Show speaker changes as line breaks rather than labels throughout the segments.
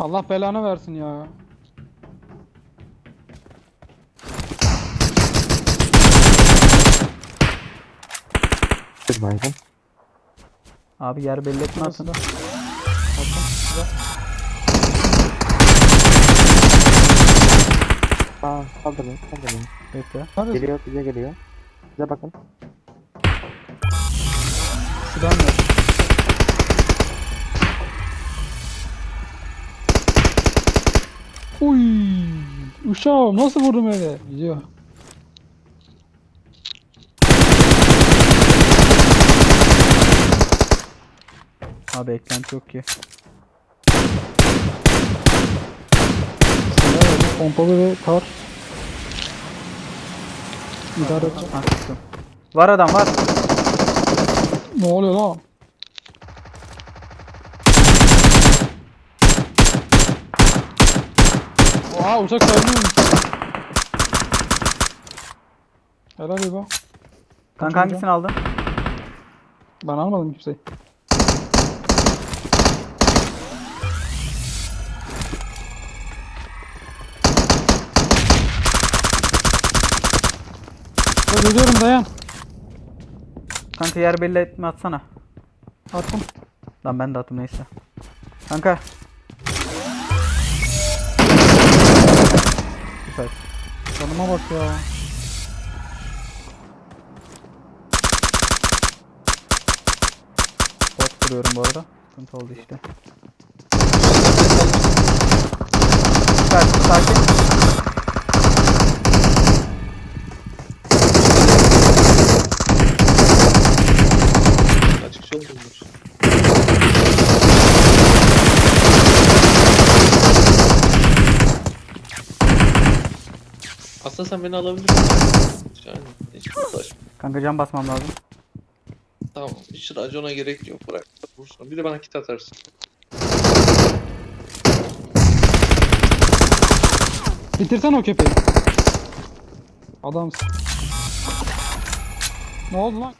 Allah belanı versin ya.
Bir baygın.
Abi yer belli etme atın.
Aa kaldırın kaldırın.
Bekle.
Neresi?
Geliyor bize geliyor. Bize bakın.
Şuradan ver. Uy, uşağım nasıl vurdum eve? Gidiyor.
Abi eklenti yok ki.
Silah öyle, Pompalı ve kar. İdare
çıktım. Var adam var.
Ne oluyor lan? Oha uçak kaynıyormuş. Helal İbo.
Kanka hangisini aldın?
Ben almadım kimseyi. Dur geliyorum dayan.
Kanka yer belli etme atsana.
Attım.
Lan ben de attım neyse. Kanka. Süper.
Canıma bak ya.
Bot kuruyorum bu arada. Sıkıntı oldu işte. Sakin sakin.
Aslında sen beni alabilirsin. Yani hiç uğraşma.
Kanka can basmam lazım.
Tamam hiç racona gerek yok bırak. Vursun. Bir de bana kit atarsın.
Bitirsen o köpeği. Adamsın. Ne oldu lan?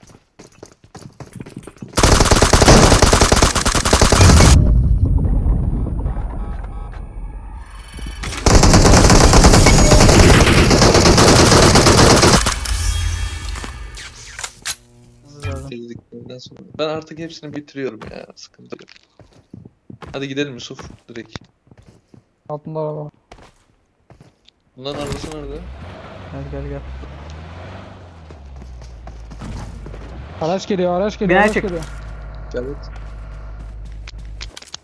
Sonra. Ben artık hepsini bitiriyorum ya. Sıkıntı yok. Hadi gidelim Yusuf direkt.
Altında araba. var.
Bunların arabası nerede?
Gel gel gel.
Araç geliyor, araç geliyor,
Binaya
araç
çık.
geliyor.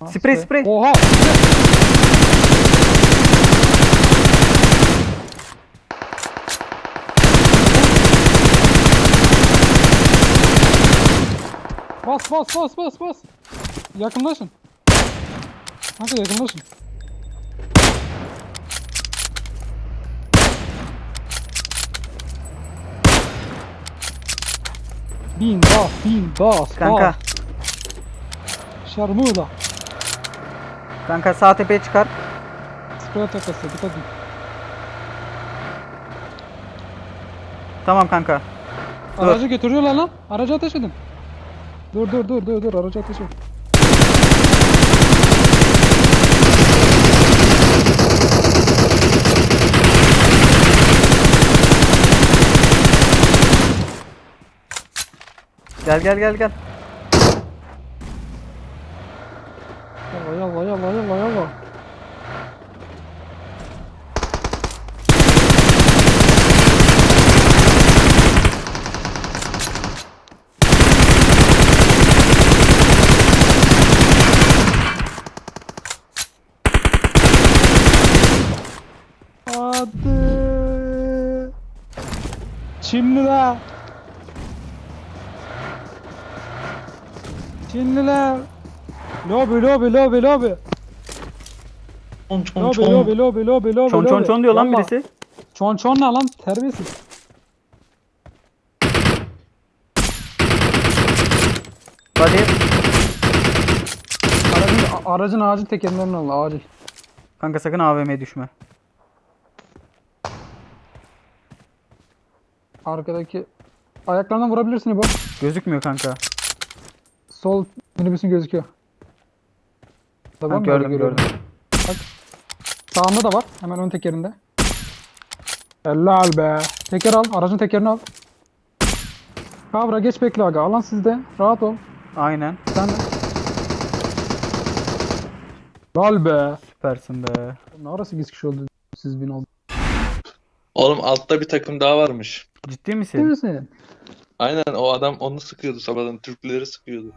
Ha,
Sprey, sprey.
Oha! Bas bas bas bas bas. Yakınlaşın. Kanka yakınlaşın. Bin bas, bin bas,
Kanka.
bas. Şarmuda.
Kanka sağ tepeye çıkar.
Sprey takası, dikkat edin.
Tamam kanka. Dur.
Aracı götürüyorlar lan. Aracı ateş edin. Dur dur dur dur dur aracı ateş et.
Gel gel gel gel.
Yalla yalla yalla yalla yalla. Çinliler. Çinliler. Lobi lobi lobi lobi.
Çon çon
Lobi
çon.
lobi lobi lobi lobi
Çon çon çon diyor lan
Yalla.
birisi.
Çon çon ne lan terbiyesiz.
Hadi.
Aracın, aracın acil tekerlerini al acil.
Kanka sakın AVM'ye düşme.
Arkadaki ayaklarından vurabilirsin İbo.
Gözükmüyor kanka.
Sol minibüsün gözüküyor. Tamam
gördüm gördüm.
Bak Sağında da var. Hemen ön tekerinde. Helal be. Teker al. Aracın tekerini al. Kavra geç bekle aga. Alan sizde. Rahat ol.
Aynen.
Sen de. Lal be.
Süpersin be.
Ne ara 8 kişi oldu? Siz bin oldu.
Oğlum altta bir takım daha varmış.
Ciddi
Değil
misin?
misin?
Aynen o adam onu sıkıyordu sabahdan. Türkleri sıkıyordu.